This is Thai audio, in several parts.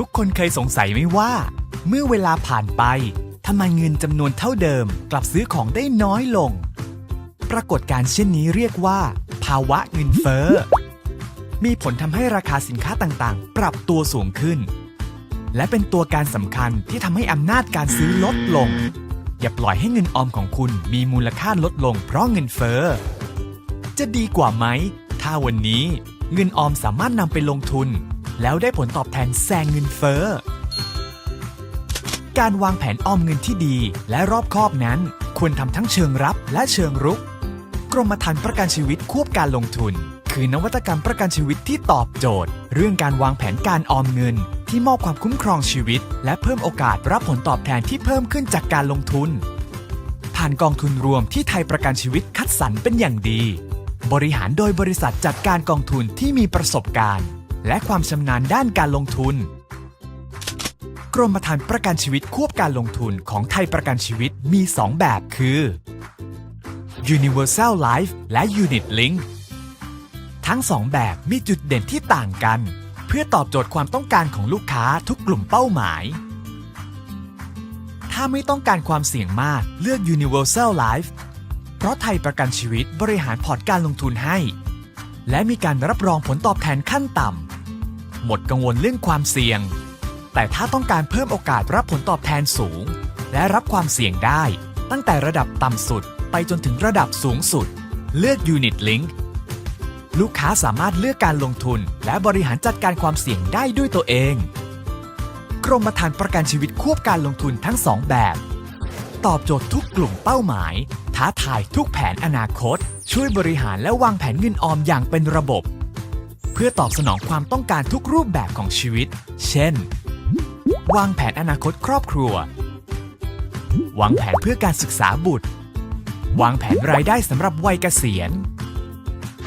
ทุกคนเคยสงสัยไหมว่า เมื่อเวลาผ่านไปทำไมเงินจำนวนเท่าเดิม กลับซื้อของได้น้อยลง ปรากฏการณ์เช่นนี้เรียกว่า ภาวะเงินเฟ้อ มีผลทำให้ราคาสินค้าต่างๆ ปรับตัวสูงขึ้น และเป็นตัวการสำคัญที่ทำให้อำนาจการซื้อลดลง อย่าปล่อยให้เงินออมของคุณมีมูลค่าลดลงเพราะเงินเฟ้อ จะดีกว่าไหม ถ้าวันนี้เงินออมสามารถนำไปลงทุน แล้วได้ผลตอบแทนแซงเงินเฟ้อ การวางแผนออมเงินที่ดีและรอบคอบนั้น ควรทำทั้งเชิงรับและเชิงรุก กรมธรรม์ประกันชีวิตควบการลงทุน คือนวัตกรรมประกันชีวิตที่ตอบโจทย์ เรื่องการวางแผนการออมเงิน ที่มอบความคุ้มครองชีวิต และเพิ่มโอกาสรับผลตอบแทนที่เพิ่มขึ้นจากการลงทุน ผ่านกองทุนรวมที่ไทยประกันชีวิตคัดสรรเป็นอย่างดี บริหารโดยบริษัทจัดการกองทุนที่มีประสบการณ์ และความชำนาญด้านการลงทุน กรมธรรม์ประกันชีวิตควบการลงทุนของไทยประกันชีวิตมี 2 แบบคือ Universal Life และ Unit Link ทั้ง 2 แบบมีจุดเด่นที่ต่างกัน เพื่อตอบโจทย์ความต้องการของลูกค้าทุกกลุ่มเป้าหมาย ถ้าไม่ต้องการความเสี่ยงมากเลือก Universal Life เพราะไทยประกันชีวิตบริหารพอร์ตการลงทุนให้ และมีการรับรองผลตอบแทนขั้นต่ำ หมดกังวลเรื่องความเสี่ยง แต่ถ้าต้องการเพิ่มโอกาสรับผลตอบแทนสูง และรับความเสี่ยงได้ ตั้งแต่ระดับต่ำสุดไปจนถึงระดับสูงสุด เลือก Unit Link ลูกค้าสามารถเลือกการลงทุน และบริหารจัดการความเสี่ยงได้ด้วยตัวเอง กรมธรรม์ประกันชีวิตควบการลงทุนทั้งสองแบบ ตอบโจทย์ทุกกลุ่มเป้าหมาย ท้าทายทุกแผนอนาคต ช่วยบริหารและวางแผนเงินออมอย่างเป็นระบบ เพื่อตอบสนองความต้องการทุกรูปแบบของชีวิต เช่น วางแผนอนาคตครอบครัว วางแผนเพื่อการศึกษาบุตร วางแผนรายได้สำหรับวัยเกษียณ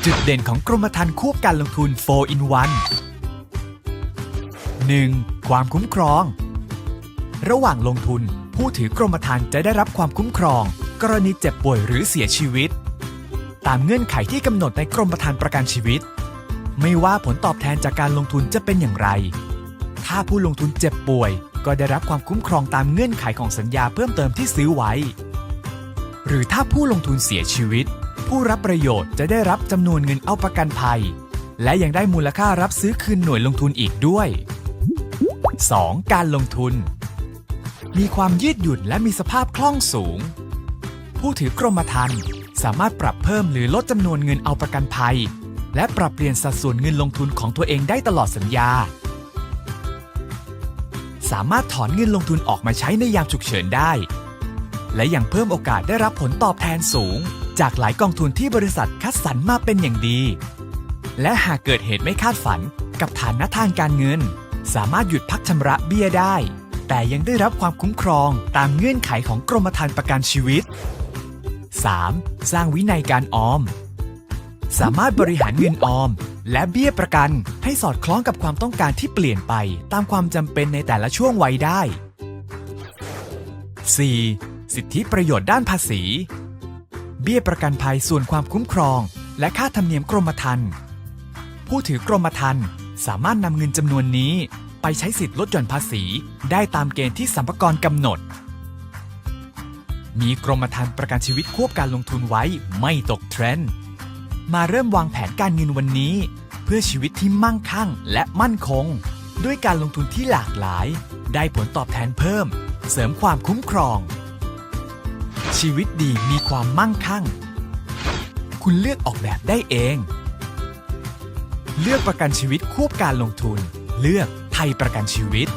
จุดเด่นของกรมธรรม์ควบการลงทุน 4 in 1 1. ความคุ้มครอง ระหว่างลงทุนผู้ถือกรมธรรม์จะได้รับความคุ้มครอง กรณีเจ็บป่วยหรือเสียชีวิต ตามเงื่อนไขที่กำหนดในกรมธรรม์ประกันชีวิต ไม่ว่าผลตอบแทนจากการลงทุนจะเป็นอย่างไร ถ้าผู้ลงทุนเจ็บป่วย ก็ได้รับความคุ้มครองตามเงื่อนไขของสัญญาเพิ่มเติมที่ซื้อไว้ หรือถ้าผู้ลงทุนเสียชีวิต ผู้รับประโยชน์จะได้รับจำนวนเงินเอาประกันภัย และยังได้มูลค่ารับซื้อคืนหน่วยลงทุนอีกด้วย 2. การลงทุน มีความยืดหยุ่นและมีสภาพคล่องสูง ผู้ถือกรมธรรม์สามารถปรับเพิ่มหรือลดจำนวนเงินเอาประกันภัย และปรับเปลี่ยนสัดส่วนเงินลงทุนของตัวเองได้ตลอดสัญญา สามารถถอนเงินลงทุนออกมาใช้ในยามฉุกเฉินได้ และยังเพิ่มโอกาสได้รับผลตอบแทนสูง จากหลายกองทุนที่บริษัทคัดสรรมาเป็นอย่างดี และหากเกิดเหตุไม่คาดฝันกับฐานะทางการเงิน สามารถหยุดพักชำระเบี้ยได้แต่ยังได้รับความคุ้มครองตามเงื่อนไขของกรมธรรม์ประกันชีวิต 3. สร้างวินัยการออม สามารถบริหารเงินออม และเบี้ยประกันให้สอดคล้องกับความต้องการที่เปลี่ยนไปตามความจำเป็นในแต่ละช่วงวัยได้ 4. สิทธิประโยชน์ด้านภาษี เบี้ยประกันภัยส่วนความคุ้มครอง และค่าธรรมเนียมกรมธรรม์ผู้ถือกรมธรรม์สามารถนำเงินจำนวนนี้ ไปใช้สิทธิลดหย่อนภาษีได้ตามเกณฑ์ที่สัมภากรกำหนด มีกรมธรรม์ประกันชีวิตควบการลงทุนไว้ไม่ตกเทรนด์ มาเริ่มวางแผนการเงินวันนี้ เพื่อชีวิตที่มั่งคั่งและมั่นคง ด้วยการลงทุนที่หลากหลาย ได้ผลตอบแทนเพิ่ม เสริมความคุ้มครอง ชีวิตดีมีความมั่งคั่ง คุณเลือกออกแบบได้เอง เลือกประกันชีวิตควบการลงทุน เลือกไทยประกันชีวิต